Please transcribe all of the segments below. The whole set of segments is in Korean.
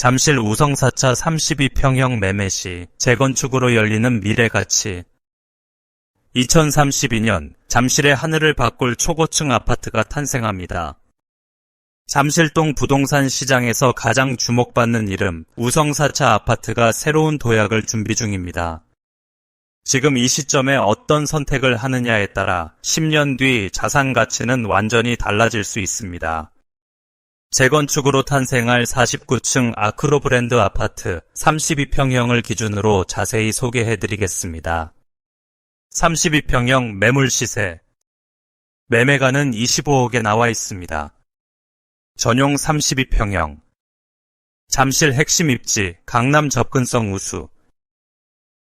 잠실 우성 4차 32평형 매매 시 재건축으로 열리는 미래가치 2032년 잠실의 하늘을 바꿀 초고층 아파트가 탄생합니다. 잠실동 부동산 시장에서 가장 주목받는 이름 우성 4차 아파트가 새로운 도약을 준비 중입니다. 지금 이 시점에 어떤 선택을 하느냐에 따라 10년 뒤 자산 가치는 완전히 달라질 수 있습니다. 재건축으로 탄생할 49층 아크로 브랜드 아파트 32평형을 기준으로 자세히 소개해 드리겠습니다. 32평형 매물 시세 매매가는 25억에 나와 있습니다. 전용 32평형 잠실 핵심 입지 강남 접근성 우수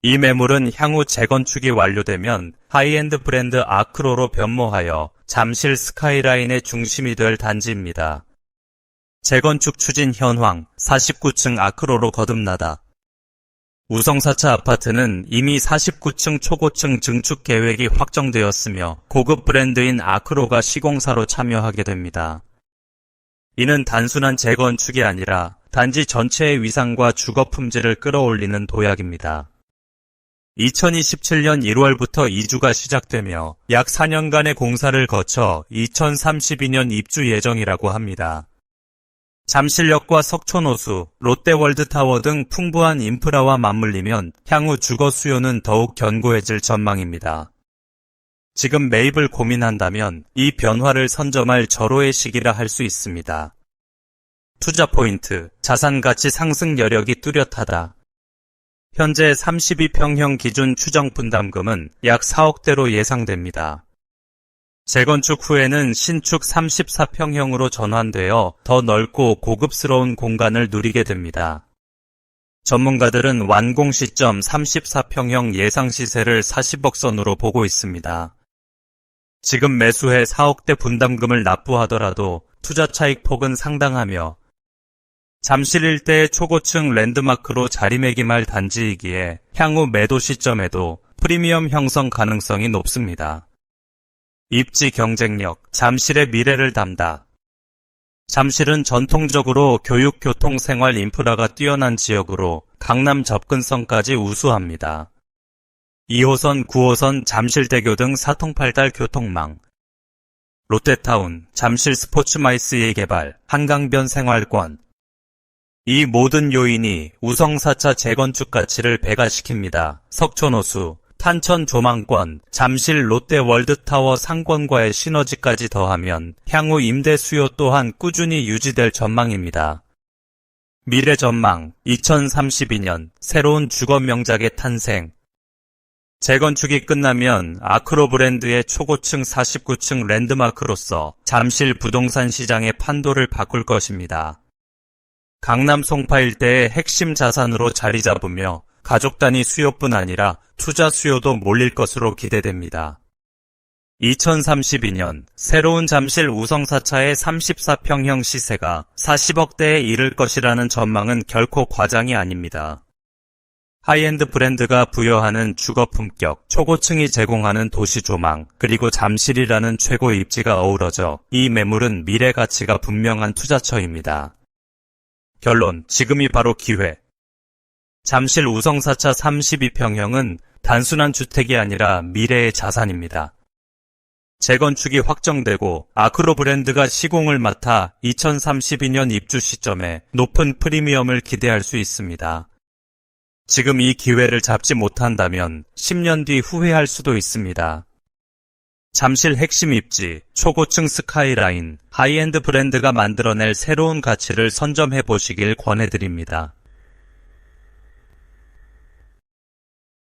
이 매물은 향후 재건축이 완료되면 하이엔드 브랜드 아크로로 변모하여 잠실 스카이라인의 중심이 될 단지입니다. 재건축 추진 현황 49층 아크로로 거듭나다. 우성사차 아파트는 이미 49층 초고층 증축 계획이 확정되었으며 고급 브랜드인 아크로가 시공사로 참여하게 됩니다. 이는 단순한 재건축이 아니라 단지 전체의 위상과 주거 품질을 끌어올리는 도약입니다. 2027년 1월부터 이주가 시작되며 약 4년간의 공사를 거쳐 2032년 입주 예정이라고 합니다. 잠실역과 석촌호수, 롯데월드타워 등 풍부한 인프라와 맞물리면 향후 주거 수요는 더욱 견고해질 전망입니다. 지금 매입을 고민한다면 이 변화를 선점할 절호의 시기라 할 수 있습니다. 투자 포인트, 자산 가치 상승 여력이 뚜렷하다. 현재 32평형 기준 추정 분담금은 약 4억대로 예상됩니다. 재건축 후에는 신축 34평형으로 전환되어 더 넓고 고급스러운 공간을 누리게 됩니다. 전문가들은 완공 시점 34평형 예상 시세를 40억 선으로 보고 있습니다. 지금 매수해 4억대 분담금을 납부하더라도 투자 차익 폭은 상당하며 잠실 일대의 초고층 랜드마크로 자리매김할 단지이기에 향후 매도 시점에도 프리미엄 형성 가능성이 높습니다. 입지 경쟁력, 잠실의 미래를 담다. 잠실은 전통적으로 교육, 교통, 생활 인프라가 뛰어난 지역으로 강남 접근성까지 우수합니다. 2호선, 9호선, 잠실대교 등 사통팔달 교통망, 롯데타운, 잠실 스포츠마이스의 개발, 한강변 생활권, 이 모든 요인이 우성 4차 재건축 가치를 배가시킵니다. 석촌호수, 탄천 조망권, 잠실 롯데 월드타워 상권과의 시너지까지 더하면 향후 임대 수요 또한 꾸준히 유지될 전망입니다. 미래 전망 2032년 새로운 주거 명작의 탄생 재건축이 끝나면 아크로 브랜드의 초고층 49층 랜드마크로서 잠실 부동산 시장의 판도를 바꿀 것입니다. 강남 송파 일대의 핵심 자산으로 자리 잡으며 가족 단위 수요뿐 아니라 투자 수요도 몰릴 것으로 기대됩니다. 2032년 새로운 잠실 우성사차의 34평형 시세가 40억대에 이를 것이라는 전망은 결코 과장이 아닙니다. 하이엔드 브랜드가 부여하는 주거 품격, 초고층이 제공하는 도시 조망, 그리고 잠실이라는 최고 입지가 어우러져 이 매물은 미래 가치가 분명한 투자처입니다. 결론, 지금이 바로 기회. 잠실 우성사차 32평형은 단순한 주택이 아니라 미래의 자산입니다. 재건축이 확정되고 아크로 브랜드가 시공을 맡아 2032년 입주 시점에 높은 프리미엄을 기대할 수 있습니다. 지금 이 기회를 잡지 못한다면 10년 뒤 후회할 수도 있습니다. 잠실 핵심 입지, 초고층 스카이라인, 하이엔드 브랜드가 만들어낼 새로운 가치를 선점해 보시길 권해드립니다.